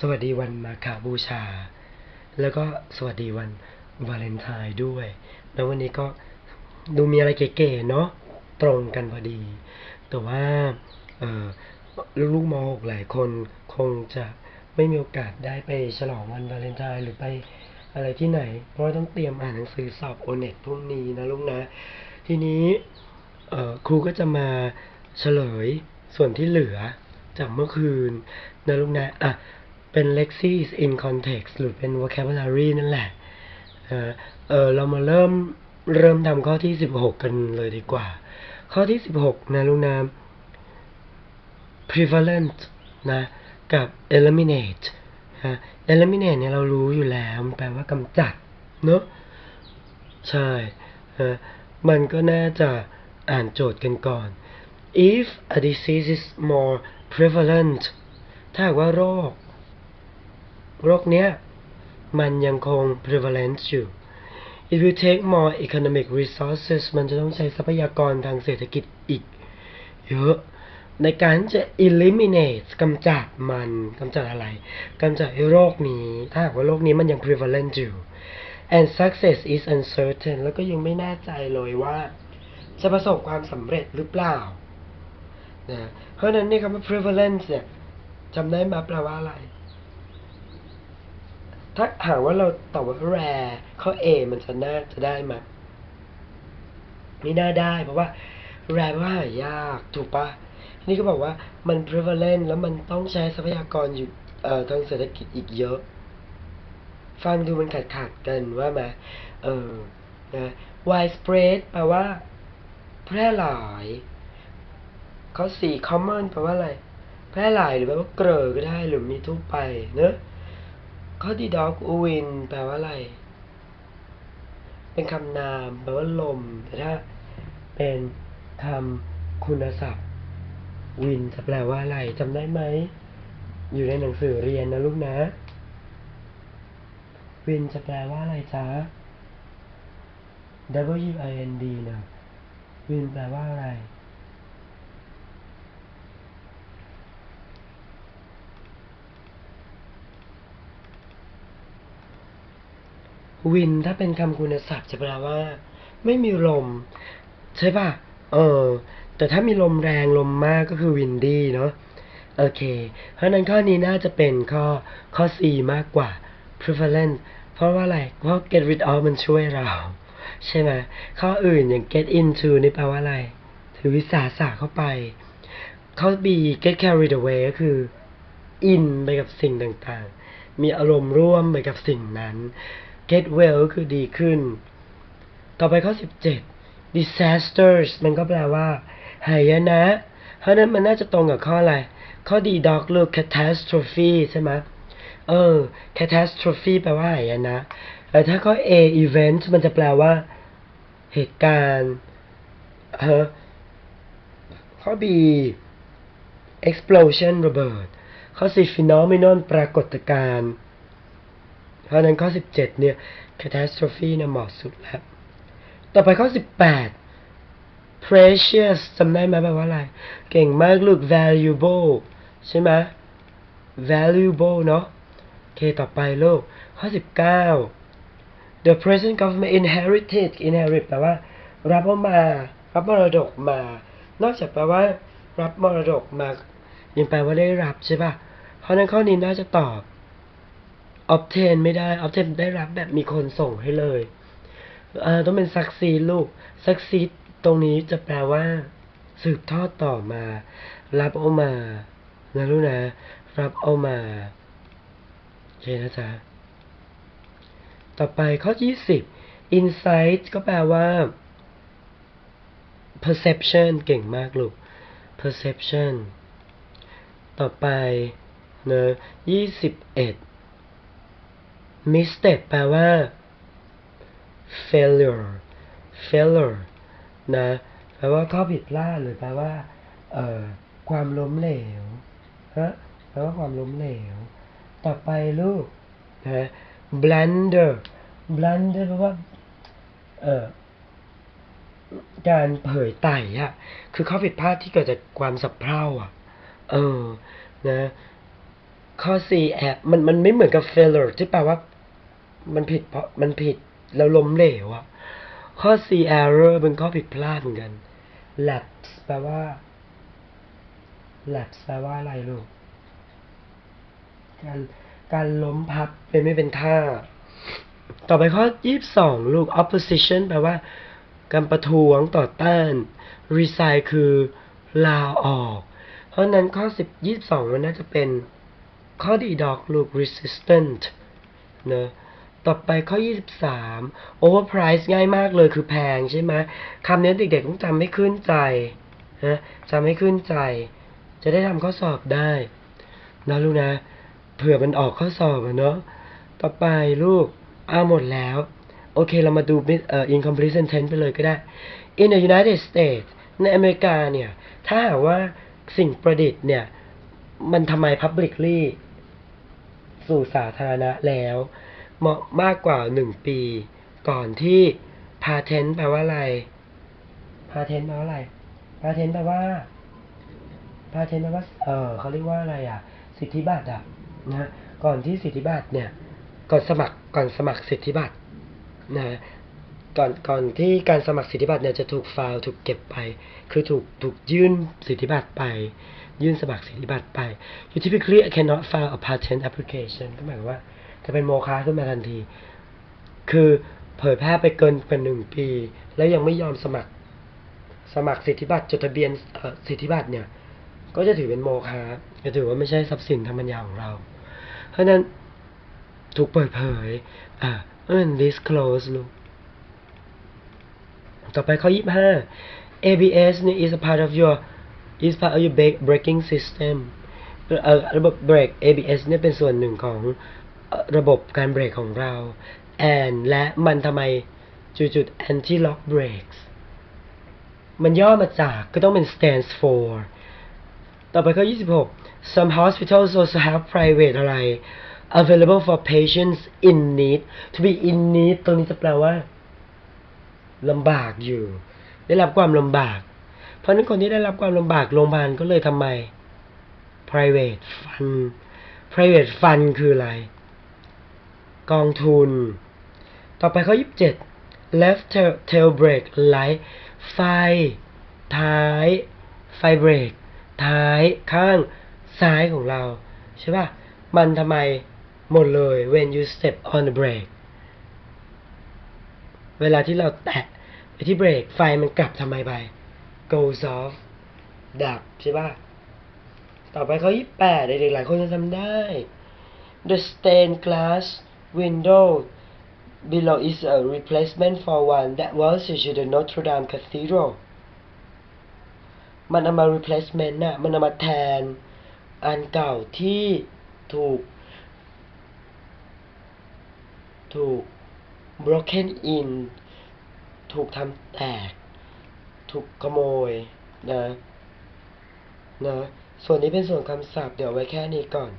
สวัสดีวันมาคาบูชา แล้วก็สวัสดีวันวาเลนไทน์ด้วย แล้ววันนี้ก็ดูมีอะไรเก๋ๆเนาะตรงกันพอดี แต่ว่าลูกๆม .6 หลายคนคงจะไม่มีโอกาสได้ไปฉลองวันวาเลนไทน์หรือไปอะไรที่ไหน เพราะต้องเตรียมอ่านหนังสือสอบโอเน็ตพรุ่งนี้นะลูกนะ ทีนี้ครูก็จะมาเฉลยส่วนที่เหลือจากเมื่อคืนนะลูกนะอะ เป็น lexis in context หรือเป็น vocabulary นั่นแหละเออเอเรามาเริ่มเริ่มทำข้อที่ 16 กันเลยดีกว่า ข้อที่ 16 นะลูกนะ prevalent นะ กับ eliminate ฮะ eliminate เนี่ยเรารู้อยู่แล้วมันแปลว่ากำจัด เนอะใช่ฮะมันก็น่าจะอ่านโจทย์กันก่อน if a disease is more prevalent ถ้าว่าโรค โรคเนี้ยมันยังคง prevalent อยู่ it will take more economic resources มันจะต้องใช้ทรัพยากรทางเศรษฐกิจอีก เยอะ ในการจะ eliminate กำจัดมันกำจัดอะไรกำจัดโรคนี้ ถ้าหากว่าโรคนี้มันยัง prevalent อยู่ and success is uncertain แล้วก็ยังไม่แน่ใจเลยว่า จะประสบความสำเร็จหรือเปล่านะเพราะนั้นนี่คำว่า prevalence เนี่ยจำได้ไหมแปลว่าอะไร ถ้าหากว่าเราตอบว่า rare ข้อ A มันจะน่าจะได้ไหมไม่น่าได้เพราะว่า rare แปลว่าหายากถูกปะนี่ก็บอกว่ามัน prevalent แล้วมันต้องใช้ทรัพยากรอยู่เอ่อทางเศรษฐกิจอีกเยอะ ฟังดูมันขาดขาดกันว่าไหมเออนะ widespread แปลว่า แพร่หลายข้อสี่ common แปลว่าอะไร แพร่หลายหรือแปลว่าเกลอก็ได้หรือมีทั่วไปเนอะ ข้อที่ dog wind แปลว่าอะไร เป็นคำนาม แปลว่าลม แต่ถ้าเป็นคำคุณศัพท์ วินจะแปลว่าอะไรจำได้ไหม อยู่ในหนังสือเรียนนะลูกนะ วินจะแปลว่าอะไรจ๊ะ W I N D นะ วินแปลว่าอะไร วินถ้าเป็นคำคุณศัพท์จะแปลว่า ไม่มีลม ใช่ป่ะ เออ แต่ถ้ามีลมแรงลมมากก็คือวินดี้เนาะโอเค เพราะนั้นข้อนี้น่าจะเป็นข้อข้อ C มากกว่า prevalent เพราะว่าอะไร เพราะ get rid of มันช่วยเรา ใช่ไหมข้ออื่นอย่าง get into นี่แปลว่าอะไร ถือวิสาสะเข้าไป ข้อ B get carried away ก็คือ อินไปกับสิ่งต่างๆ มีอารมณ์ร่วมไปกับสิ่งนั้น get well ก็คือดีขึ้น ต่อไปข้อ 17 disasters มันก็แปลว่า หายนะ เพราะนั้นมันน่าจะตรงกับข้ออะไร ข้อดี dog look catastrophe ใช่ไหมเออ catastrophe แปลว่าหายนะแต่ถ้าข้อ A event มันจะแปลว่า เหตุการณ์ฮะข้อ B explosion ระเบิด ข้อ C phenomenon ปรากฏการณ์ ราะนั้นข้อ 17 เนี่ย catastrophe เนี่ยเหมาะสุดแล้ว ต่อไปข้อ 18 precious จำได้ไหมแปลว่าอะไร เก่งมากลูก valuable ใช่ไหม valuable เนาะโอเค ต่อไปลูก ข้อ 19 the present government inherited inherit แปลว่า รับมา รับมรดกมา นอกจากแปลว่า รับมรดกมา ยังแปลว่าได้รับใช่ป่ะ เพราะนั้นข้อนี้น่าจะตอบ obtain ไม่ได้ obtain ได้รับแบบมีคนส่งให้เลยต้องเป็น succeed ลูก succeed ตรงนี้จะแปลว่า สืบทอดต่อมา รับเอามานะลูกนะ รับเอามาโอเคนะจ๊ะ ต่อไปข้อ 20 insight ก็แปลว่า perception เก่งมากลูก perception ต่อไปเนอะ21 mistake แปลว่า failure failure นะแปลว่าข้อผิดพลาดหรือแปลว่าเอ่อความล้มเหลวฮะแปลว่าความล้มเหลว ต่อไปลูกนะ blunder blunder แปลว่าเอ่อการเผยไต่อะคือข้อผิดพลาดที่เกิดจากความสับเพร่าอะ เออนะข้อ C แอบมันมันไม่เหมือนกับ failure ที่แปลว่า มันผิดเพราะมันผิดแล้วล้มเหลวอะข้อ C error เป็นข้อผิดพลาดเหมือนกัน lapse แปลว่า lapse แปลว่าอะไรลูก การการล้มพับเป็นไม่เป็นท่า ต่อไปข้อ 22 ลูก opposition แปลว่า การประท้วงต่อต้าน resign คือลาออก เพราะนั้นข้อ 10 22 มันน่าจะเป็นข้อดีดอกลูก resistant เนอะ ต่อไปข้อ 23 overprice ง่ายมากเลยคือแพงใช่ไหมคำนี้เด็กๆต้องจำให้ขึ้นใจนะจำให้ขึ้นใจ จะได้ทำข้อสอบได้นะลูกนะ เผื่อมันออกข้อสอบอะเนาะต่อไปลูกอ้าหมดแล้ว โอเคเรามาดูเอ่อ incomplete sentence ไปเลยก็ได้ in the United States ในอเมริกาเนี่ย ถ้าหากว่าสิ่งประดิษฐ์เนี่ย มันทำไม publicly สู่สาธารณะแล้ว เหมาะมากกว่าหนึ่งปี ก่อนที่ patent แปลว่าอะไร patent แปลว่าอะไร patent แปลว่าพาเทนแปลว่า เออเขาเรียกว่าอะไรอะ สิทธิบัตรอะนะก่อนที่สิทธิบัตรเนี่ย ก่อนสมัคร ก่อนสมัครสิทธิบัตรนะ ก่อน ก่อนที่การสมัครสิทธิบัตรเนี่ยจะถูกฟล์ถูกเก็บไป คือถูก ถูกยื่นสิทธิบัตรไป ยื่นสมัครสิทธิบัตรไป you typically cannot file a patent application ก็หมายความว่า จะเป็นโมฆะขึ้นมาทันที คือเผยแพร่ไปเกินเป็นหนึ่งปี แล้วยังไม่ยอมสมัคร สมัครสิทธิบัตรจดทะเบียนสิทธิบัตรเนี่ย ก็จะถือเป็นโมฆะจะถือว่าไม่ใช่ทรัพย์สินทางปัญญาของเรา เพราะนั้นถูกเปิดเผย อ่าเออ disclose ลูกต่อไปข้อ 25 ABS เนี่ย is a part of your is part of your brake- braking system ระบบ brake ABS เนี่ยเป็นส่วนหนึ่งของ ระบบการเบรกของเรา and และมันทำไมจุดๆ anti lock brakes มันย่อมาจากก็ต้องเป็น stands for ต่อไปข้อ26 some hospitals also have private อะไร available for patients in need to be in need ตรงนี้จะแปลว่าลำบากอยู่ ได้รับความลำบาก เพราะฉะนั้นคนที่ได้รับความลำบากโรงพยาบาลก็เลยทำไม private fund private fund คืออะไร กองทุน ต่อไปข้อ 27 left tail, tail brake light ไฟ ท้าย ไฟเบรก ท้ายข้างซ้ายของเรา ใช่ป่ะ มันทำไมหมดเลย when you step on the brake เวลาที่เราแตะไปที่เบรก ไฟมันกลับทำไมไป goes off ดับใช่ป่ะ ต่อไปเข้อ28 เด็กๆหลายคนจะจำได้ the stained glass window below is a replacement for one that was used in the Notre Dame Cathedral มันเอามา replacement น่ะมันเอามาแทน อันเก่าที่ถูก ถูก broken in ถูกทำแตก ถูกขโมยนะ นะ ส่วนนี้เป็นส่วนคำศัพท์ เดี๋ยวไว้แค่นี้ก่อน